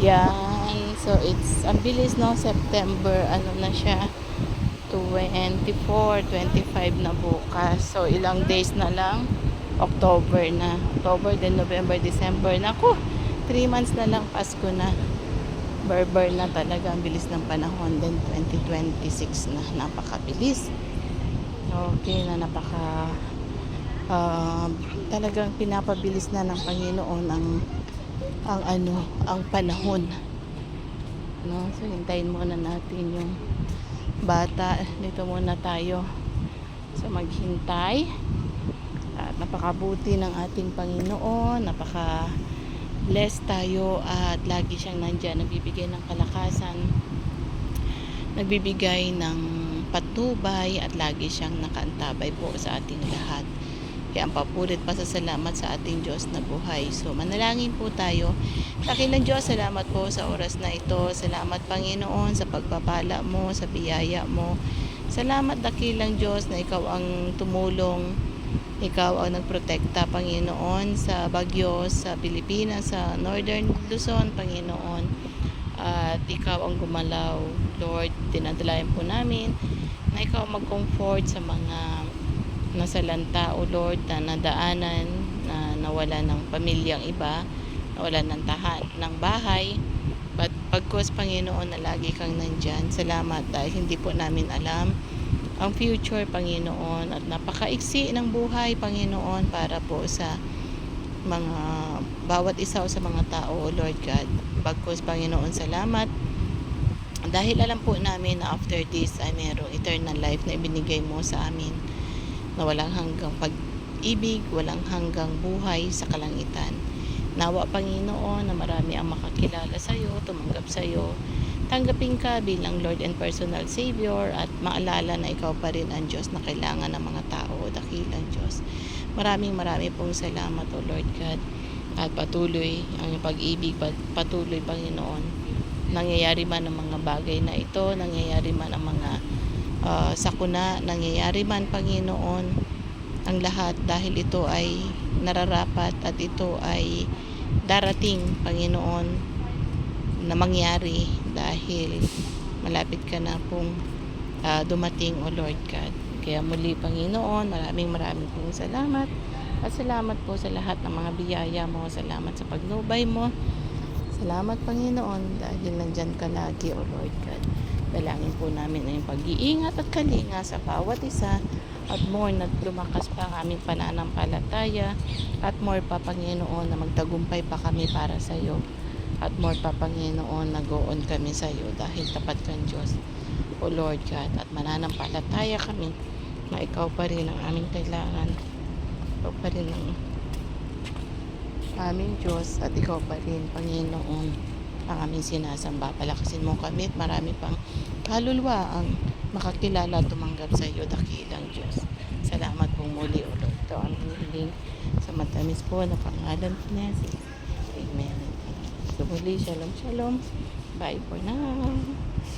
Yan. So, it's, ang bilis no, September, ano na siya, 24, 25 na bukas. So, ilang days na lang, October na. October, then November, December. Naku, 3 months na lang, Pasko na. Berber na talaga, ang bilis ng panahon. Then, 2026 na. Napakabilis. Okay na, napaka... ah, talagang pinapabilis na ng Panginoon ang ang ano, ang panahon. No? So, hintayin muna natin yung bata. Dito muna tayo. So, maghintay. At napakabuti ng ating Panginoon. Napaka blessed tayo at lagi siyang nandyan. Nagbibigay ng kalakasan. Nagbibigay ng patnubay at lagi siyang nakaantabay po sa ating lahat. Kaya ang papulit pa sa salamat sa ating Diyos na buhay. So, manalangin po tayo. Dakilang Diyos, salamat po sa oras na ito. Salamat Panginoon sa pagpapala mo, sa biyaya mo. Salamat dakilang Diyos na ikaw ang tumulong. Ikaw ang nagprotekta, Panginoon, sa bagyo, sa Pilipinas, sa Northern Luzon, Panginoon. At ikaw ang gumalaw, Lord. Dinadalayan po namin na ikaw mag-comfort sa mga nasa lanta o Lord na nadaanan na nawala ng pamilyang iba nawala ng tahan ng bahay. But pagkos Panginoon na lagi kang nandyan salamat dahil hindi po namin alam ang future Panginoon. At napakaiksi ng buhay Panginoon para po sa mga bawat isa o sa mga tao o Lord God. Pagkos Panginoon salamat. Dahil alam po namin na after this ay mayroong eternal life na ibinigay mo sa amin na walang hanggang pag-ibig, walang hanggang buhay sa kalangitan. Nawa Panginoon na marami ang makakilala sa iyo, tumanggap sa iyo, tanggapin ka bilang Lord and personal Savior at maalala na ikaw pa rin ang Diyos na kailangan ng mga tao o dakilang Diyos. Maraming marami pong salamat o Lord God at patuloy ang pag-ibig, pat- patuloy Panginoon. Nangyayari man ang mga bagay na ito, nangyayari man ang mga uh, sakuna, nangyayari man Panginoon ang lahat dahil ito ay nararapat at ito ay darating Panginoon na mangyari dahil malapit ka na pong uh, dumating o Lord God. Kaya muli Panginoon, maraming maraming pong salamat at salamat po sa lahat ng mga biyaya mo. Salamat sa pagnubay mo. Salamat Panginoon dahil nandyan ka lagi o Lord God. Dalangin po namin ang pag-iingat at kalinga sa bawat isa. At more na lumakas pa ang aming pananampalataya. At more pa Panginoon na magtagumpay pa kami para sa iyo at more pa Panginoon nag-on kami sa iyo dahil tapat kang Diyos. O Lord God at mananampalataya kami na ikaw pa rin ang aming kailangan. Ikaw pa rin ang aming Diyos at ikaw pa rin Panginoon ang aming sinasamba. Palakasin mo kami at marami pang kaluluwa ang makakilala tumanggap sa iyo, dakilang Diyos. Salamat po muli, Lord. Ito ang hiling sa matamis po na pangalan ni Jesus. Amen. So muli, shalom, shalom. Bye for now.